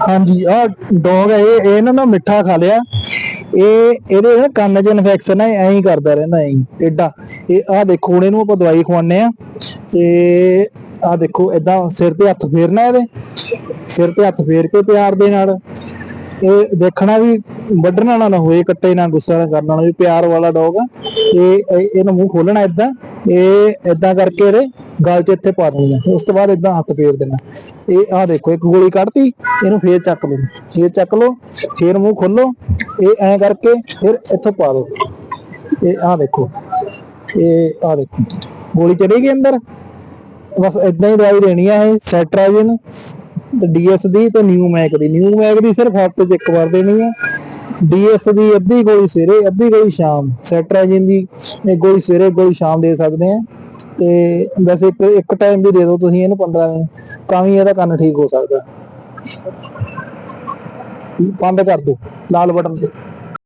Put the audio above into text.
ਹਾਂਜੀ ਆ ਡੌਗ ਹੈ ਇਹ ਇਹ ਨਾ ਨਾ ਮਿੱਠਾ ਖਾ ਲਿਆ। ਇਹ ਇਹਦੇ ਨਾ ਕੰਨ 'ਚ ਇਨਫੈਕਸ਼ਨ ਹੈ ਐਂ ਹੀ ਕਰਦਾ ਰਹਿੰਦਾ, ਐਂ ਹੀ ਟੇਡਾ ਇਹ ਆ ਦੇਖੋ, ਹੁਣ ਇਹਨੂੰ ਆਪਾਂ ਦਵਾਈ ਖਵਾਉਂਦੇ ਆ ਤੇ ਆ ਦੇਖੋ ਇਦਾਂ ਸਿਰ ਤੇ ਹੱਥ ਫੇਰਨਾ ਇਹਦੇ। ਸਿਰ ਤੇ ਹੱਥ ਫੇਰ ਕੇ ਪਿਆਰ ਦੇ ਨਾਲ। ਇਹ ਦੇਖਣਾ ਵੀ ਵੱਢਣ ਵਾਲਾ ਨਾ ਹੋਏ ਕੱਟੇ ਨਾ ਗੁੱਸਾ ਨਾ ਕਰਨ ਵਾਲਾ, ਵੀ ਪਿਆਰ ਵਾਲਾ ਡੌਗ ਆ। ਇਹ ਇਹਨੂੰ ਮੂੰਹ ਖੋਲਣਾ ਇਦਾਂ ਇਹ ਇਦਾਂ ਕਰਕੇ ਇਹਦੇ ਗਲ 'ਚ ਇੱਥੇ ਪਾ ਦੇਣਾ। ਉਸ ਤੋਂ ਬਾਅਦ ਇਦਾਂ ਹੱਥ ਫੇਰ ਦੇਣਾ। ਇਹ, ਆਹ ਦੇਖੋ, ਇੱਕ ਗੋਲੀ ਕੱਢਤੀ, ਇਹਨੂੰ ਫੇਰ ਚੱਕ ਲਓ। ਫੇਰ ਚੱਕ ਲਓ, ਫੇਰ ਮੂੰਹ ਖੋਲੋ ਇਹ ਐਂ ਕਰਕੇ ਫਿਰ ਇੱਥੋਂ ਪਾ ਦਿਓ। ਇਹ, ਆਹ ਦੇਖੋ, ਇਹ, ਆਹ ਦੇਖੋ, ਗੋਲੀ ਚਲੀ ਗਈ ਅੰਦਰ। ਬਸ ਇਦਾਂ ਹੀ ਦਵਾਈ ਦੇਣੀ ਆ ਇਹ, ਸੈਟਰਾਜਨ, ਤੇ ਡੀਐਸ ਦੀ ਤੇ ਨਿਊ ਮੈਕ ਦੀ। ਨਿਊ ਮੈਕ ਦੀ ਸਿਰਫ ਹਫ਼ਤੇ 'ਚ ਇੱਕ ਵਾਰ ਦੇਣੀ ਆ। ਡੀਐਸ ਦੀ ਅੱਧੀ ਗੋਲੀ ਸਵੇਰੇ, ਅੱਧੀ ਗੋਲੀ ਸ਼ਾਮ। ਸੈਟਰਾਜਨ ਦੀ ਇੱਕ ਗੋਲੀ ਸਵੇਰੇ ਗੋਲੀ ਸ਼ਾਮ ਦੇ ਸਕਦੇ ਆ। ਤੇ ਵੈਸੇ ਇੱਕ ਇੱਕ ਟਾਈਮ ਵੀ ਦੇ ਦਿਓ ਤੁਸੀਂ ਇਹਨੂੰ 15 ਦਿਨ। ਤਾਂ ਵੀ ਇਹਦਾ ਕੰਨ ਠੀਕ ਹੋ ਸਕਦਾ। ਬੰਦ ਕਰ ਦਿਓ, ਲਾਲ ਬਟਨ ਤੇ।